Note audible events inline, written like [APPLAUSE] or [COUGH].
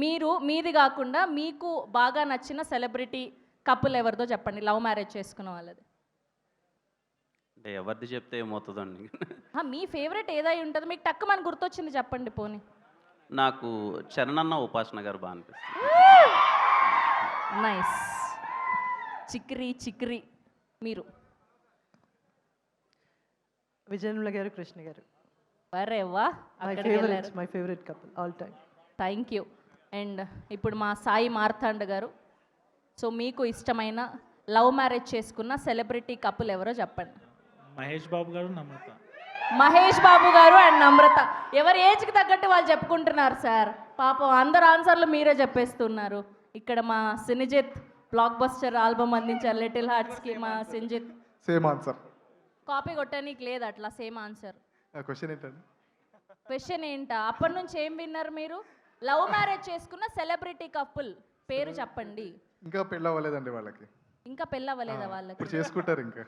మీరు మీది కాకుండా మీకు బాగా నచ్చిన సెలబ్రిటీ కపుల్ ఎవరిదో చెప్పండి. లవ్ మ్యారేజ్ చేసుకున్న వాళ్ళది. అంటే ఎవరిది చెప్తే ఏమవుతుందండి? [LAUGHS] ఆ, మీ ఫేవరెట్ ఏదై ఉంటుంది? మీకు టక్కు మన గుర్తొచ్చింది చెప్పండి పోనీ. నాకు చరణన్న ఉపాసన గారు బాగా అనిపిస్తుంది. [LAUGHS] నైస్ చిక్రీ చిక్రీ. మీరు? విజయనుల గారు కృష్ణ గారు. వరే వా my favourite couple all time thank you and ఇప్పుడు మా సాయి మార్తాండ్ గారు. సో మీకు ఇష్టమైన లవ్ మ్యారేజ్ చేసుకున్న సెలబ్రిటీ కపుల్ ఎవరో చెప్పండి. మహేష్ బాబు గారు నమ్రత. మహేష్ బాబు గారు అండ్ నమ్రత. ఎవరి ఏజ్కి తగ్గట్టు వాళ్ళు చెప్పుకుంటున్నారు సార్. పాపం అందరు ఆన్సర్లు మీరే చెప్పేస్తున్నారు. ఇక్కడ మా సినిజిత్ బ్లాక్ బస్టర్ ఆల్బమ్ అందించారు లిటిల్ హార్ట్స్కి మా సినిజిత్. సేమ్ ఆన్సర్ కాపీ కొట్టడానికి లేదు అట్లా సేమ్ ఆన్సర్ క్వశ్చన్ ఏంటండి? క్వశ్చన్ ఏంటా? అప్పటి నుంచి ఏం విన్నారు మీరు? లవ్ మ్యారేజ్ చేసుకున్న సెలబ్రిటీ కపుల్ పేరు చెప్పండి. ఇంకా పెళ్ళి అవ్వలేదండి వాళ్ళకి. ఇంకా పెళ్ళవ్వలేదా వాళ్ళకి? ఇప్పుడు చేసుకుంటారు ఇంకా.